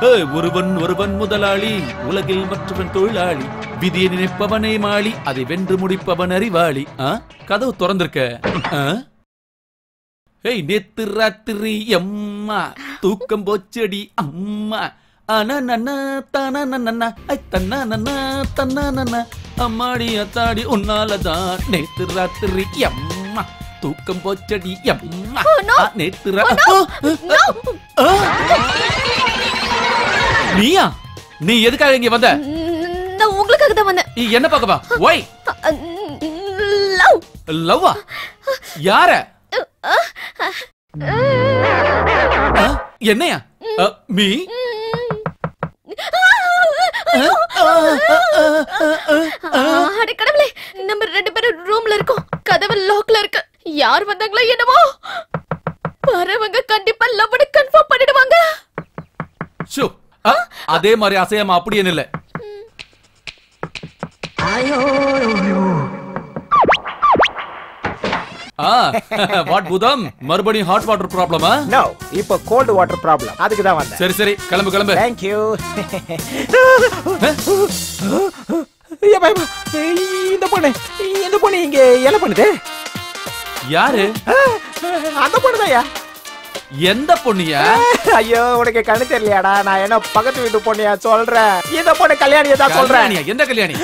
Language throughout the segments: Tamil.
ஒருவன் ஒருவன் முதலாளி உலகில் மற்றவன் தொழிலாளி விதியை நினைப்பவனே மாளி அதை வென்று முடிப்பவன் அறிவாளி? கதவு திறந்திருக்க? ஏய் நேத்து ராத்திரி அம்மா தூக்கம் போச்சடி அம்மா. அனனன தனனனன ஐ தன்னனன தன்னனன. அம்மாடி அத்தாடி உன்னாலதான். நேத்து ராத்திரி அம்மா தூக்கம் போச்சடி அம்மா. நேத்து ரா- ஆ, ஆ. நீயா? நீ எதுக்காக இங்க வந்த? நான் உங்களுக்காக தான் வந்தேன். நீ என்ன பார்க்கவா ஒய் லவ். லவ்வா யார? என்னையா? மீ? அட கடவுளே நம்ம ரெண்டு பேரும் ரூம்ல இருக்கோம். கதவு லாக்ல இருக்கு. யார் வந்தாங்களோ என்னமோ வரவங்க கண்டிப்பா லவ்னு கன்ஃபார்ம் அதே மாதிரி அசையாம அப்படியே நில்ல. ஆ வாட் புதம்? மறுபடியும் ஹாட் வாட்டர் ப்ராப்ளமா நோ இப்போ கோல்டு வாட்டர் ப்ராப்ளம் அதுக்கு தான் வந்தேன். சரி சரி கிளம்பு கிளம்பு. யூ இந்த பொண்ணு இந்த பொண்ணு இங்க என்ன பண்ணுது? யாரு? அந்த பொண்ணு தான்யா எந்த பொண்ணியா ஐயோ உனக்கு கண்ணு தெரியலையாடா. நான் என்ன பக்கத்து வீட்டு பொண்ணியா சொல்றேன்? இந்த பொண்ணு கல்யாணியை தான் சொல்றேன்? எந்த கல்யாணி?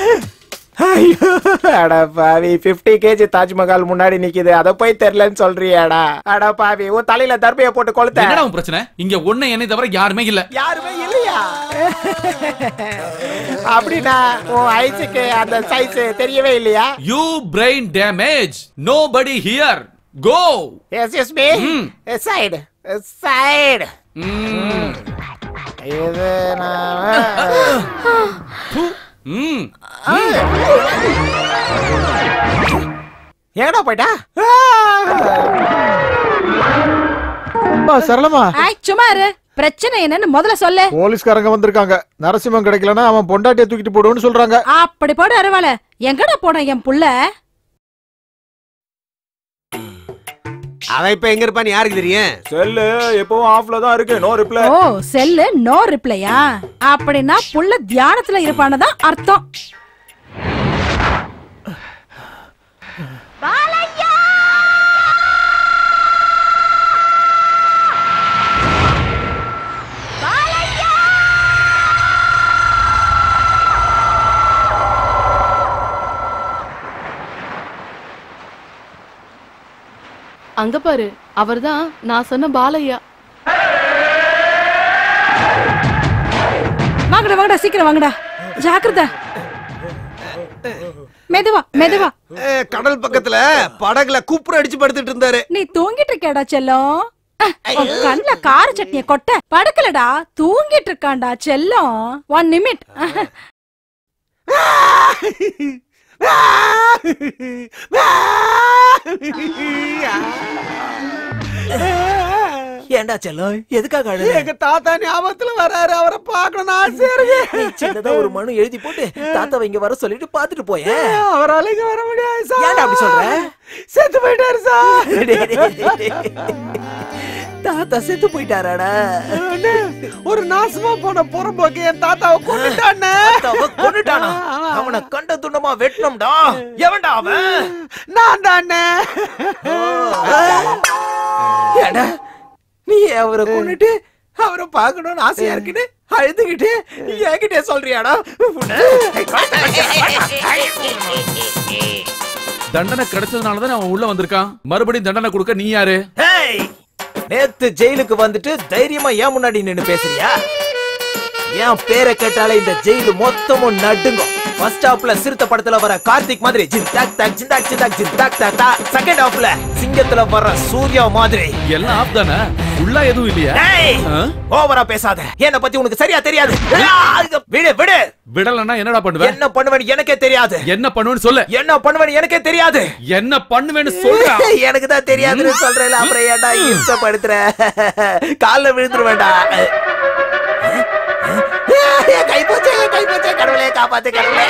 அட பாவி 50 கேஜி தாஜ்மஹால் முன்னாடி நிக்குது. அத போய் தெரியலன்னு சொல்றியாடா. அட பாவி உன் தலையில தர்பைய போட்டு கொளுத்த. என்னடா உன் பிரச்சனை? இங்க ஒண்ணு என்னை தவிர யாருமே இல்ல. யாருமே இல்லையா? அப்படின்னா உன் ஐஸுக்கு அந்த சைஸ் தெரியவே இல்லையா? You brain damage nobody here go S எஸ் மீ. சைடு சைடு இது எங்கடா போயிட்டா சரளமா சும்மா இரு பிரச்சனை என்னன்னு முதல்ல சொல்லு போலீஸ்காரங்க வந்திருக்காங்க நரசிம்மன் கிடைக்கலன்னா அவன் பொண்டாட்டியை தூக்கிட்டு போடுவோன்னு சொல்றாங்க அப்படி போடு அருவாள எங்கடா போன என் புள்ள அவன் இப்ப எங்க இருப்பான்னு யாருக்கு தெரியும்? செல்லு எப்பவும் ஆஃப்ல தான் இருக்கு. No reply oh cell no ரிப்ளையா அப்படின்னா புள்ள தியானத்துல இருப்பானதான் அர்த்தம். அங்க பாரு அவர்தான் நான் சொன்ன பாலையா. வாங்கடா வாங்கடா சீக்கிரம் வாங்கடா. ஜாக்கிரதை. மெதுவா மெதுவா. கடல் பக்கத்துல படகுல குப்புற அடிச்சு படுத்துட்டு இருந்தாரு. நீ தூங்கிட்டு இருக்கேடா செல்லம்? கண்ணுல கார சட்னிய கொட்ட. படுக்கலடா தூங்கிட்டு இருக்கான்டா செல்லம். ஒன் நிமிட் ஏண்டா செல்லம்? எதுக்காக அழுத எங்க தாத்தா ஞாபகத்துல வராரு. அவரை பார்க்கணும் ஆசையா இருக்கு. சின்னதா ஒரு மனு எழுதி போட்டு தாத்தாவை இங்க வர சொல்லிட்டு பாத்துட்டு போய. அவரால இங்க வர முடியாது சார். ஏன்டா அப்படி சொல்ற? செத்து போயிட்டாரு சார். தாத்தா செத்து போயிட்டாராடா. ஒரு நாசமா போன புறம்போக்கு என் தாத்தாவை கொண்டுட்டானே கொன்னுட்டானா? அவனை கண்ட துண்டமா வெட்டணும்டா எவன்டா அவன்? நான் தானே. ஏடா நீ அவரை கொன்னுட்டு அவரை பார்க்கணும்னு ஆசையா இருக்குன்னு அழுதுகிட்டு என்கிட்ட சொல்றியாடா? தண்டனை கிடைச்சதுனால தான் அவன் உள்ள வந்திருக்கான். மறுபடியும் தண்டனை கொடுக்க நீ யாரு? ஹேய் நேத்து ஜெயிலுக்கு வந்துட்டு தைரியமா ஏன் முன்னாடி நின்னு பேசுறியா? என் பேரை கேட்டாலே இந்த ஜெயிலு மொத்தமும் நடுங்கும். ஃபர்ஸ்ட் ஹாப்ல சிறுத்தை படத்துல வர கார்த்திக் மாதிரி ஜின் டாக் டாக் ஜின் டாக் ஜின் டாக் ஜின் டாக் டாக் டா. செகண்ட் ஹாப்ல சிங்கத்துல வர சூர்யா மாதிரி. எல்லாம் ஆப் தானே? உள்ள எதுவும் இல்லையா? ஓவரா பேசாத. என்ன பத்தி உனக்கு சரியா தெரியாது. விடு விடு. விடலன்னா என்னடா பண்ணுவ? என்ன பண்ணுவேன்னு எனக்கே தெரியாது. என்ன பண்ணுவேன்னு சொல்லு. என்ன பண்ணுவேன்னு எனக்கே தெரியாது. என்ன பண்ணுவேன்னு சொல்றா? எனக்கு தான் தெரியாதுன்னு சொல்றேன் அப்புறம் ஏன்டா இம்சப்படுத்துற கால்ல விழுந்துருவேண்டா காப்பாத்து கடவுளே